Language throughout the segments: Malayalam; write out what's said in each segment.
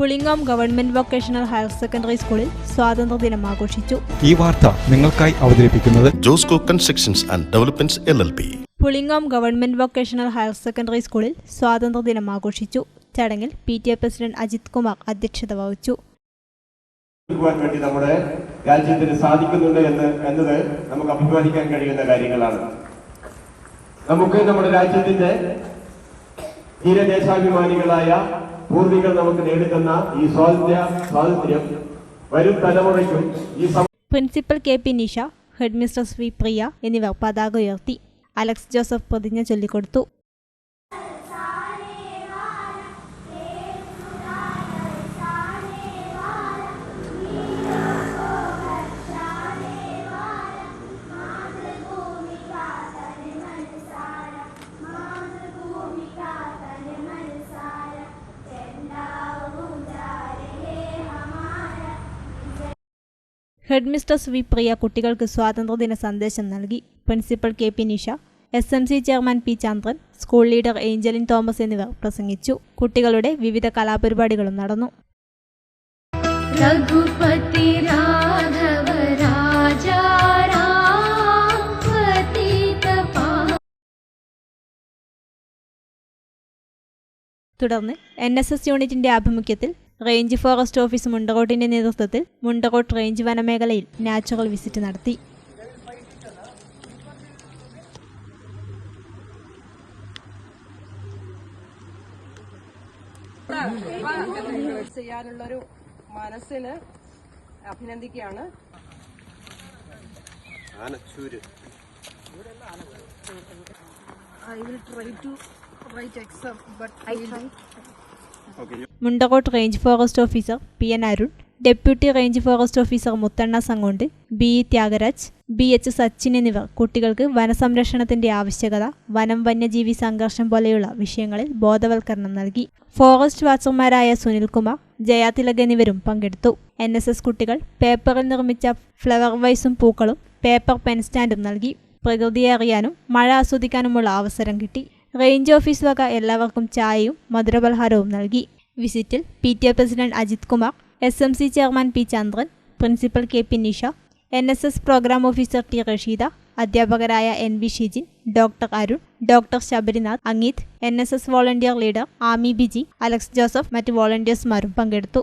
Pulingome government vocational higher secondary സ്കൂളിൽ സ്വാതന്ത്ര്യദിനം ആഘോഷിച്ചു. ഈ വാർത്ത നിങ്ങൾക്കായി അവതരിപ്പിക്കുന്നത് Josco constructions and developments L L P. Pulingome government vocational higher secondary സ്കൂളിൽ സ്വാതന്ത്ര്യദിനം ആഘോഷിച്ചു. ചടങ്ങിൽ P T A president Ajith Kumar അധ്യക്ഷത വഹിച്ചു. വേണ്ടി നമ്മുടെ രാജ്യത്തിന് സാധിക്കുന്നുണ്ട് എന്ന് എന്നത് നമുക്ക് അഭിമാനിക്കാൻ കഴിയുന്ന കാര്യങ്ങളാണ്. നമുക്ക് നമ്മുടെ രാജ്യത്തിന്റെ ധീരദേശാഭിമാനികളായ പൂർവികൾ നമുക്ക് നേടിത്തന്ന ഈ സ്വാതന്ത്ര്യ സ്വാതന്ത്ര്യം വരും തലമുറയ്ക്കും ഈ principal K P Nisha head Sree Priya എന്നിവർ പതാക ഉയർത്തി. അലക്സ് ജോസഫ് പ്രതിജ്ഞ ചൊല്ലിക്കൊടുത്തു. ഹെഡ് മിസ്റ്റസ് വി പ്രിയ കുട്ടികൾക്ക് സ്വാതന്ത്ര്യദിന സന്ദേശം നൽകി. Principal K P Nisha S M C chairman P Chandran school leader Angeline Thomas എന്നിവർ പ്രസംഗിച്ചു. കുട്ടികളുടെ വിവിധ കലാപരിപാടികളും നടന്നു. തുടർന്ന് എൻ എസ് എസ് യൂണിറ്റിന്റെ ആഭിമുഖ്യത്തിൽ റേഞ്ച് ഫോറസ്റ്റ് ഓഫീസ് മുണ്ടകോട്ടിന്റെ നേതൃത്വത്തിൽ മുണ്ടകോട്ട് റേഞ്ച് വനമേഖലയിൽ നാച്ചുറൽ വിസിറ്റ് നടത്തി. ചെയ്യാനുള്ളൊരു മനസ്സിന് അഭിനന്ദിക്കുകയാണ്. I will try to write exam, but I will. Mundakott range forest officer P N Arun deputy range forest officer Muthanna സംഗോണ്ട് B E Thyagaraj B H Sachin എന്നിവർ കുട്ടികൾക്ക് വനസംരക്ഷണത്തിന്റെ ആവശ്യകത വനം വന്യജീവി സംഘർഷം പോലെയുള്ള വിഷയങ്ങളിൽ ബോധവൽക്കരണം നൽകി. ഫോറസ്റ്റ് വാച്ചർമാരായ സുനിൽകുമാർ ജയാതിലക് എന്നിവരും പങ്കെടുത്തു. എൻ എസ് എസ് കുട്ടികൾ പേപ്പറിൽ നിർമ്മിച്ച ഫ്ലവർ വൈസും പൂക്കളും പേപ്പർ പെൻ സ്റ്റാൻഡും നൽകി. പ്രകൃതിയെ അറിയാനും മഴ ആസ്വദിക്കാനുമുള്ള അവസരം കിട്ടി. റേഞ്ച് ഓഫീസ് വക എല്ലാവർക്കും ചായയും മധുരപലഹാരവും നൽകി. വിസിറ്റിൽ P T A president Ajith Kumar S M C chairman P Chandran principal K P Nisha N S S program officer T Rasheeda അധ്യാപകരായ N V Shijin doctor Arun doctor Sabarinath Angeeth N S S volunteer leader Ami Biji Alex Joseph മറ്റ് വോളണ്ടിയേഴ്സുമാരും പങ്കെടുത്തു.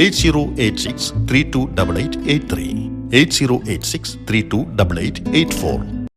Eight zero eight six three two double eight eight three. Eight zero eight six three two double eight eight four.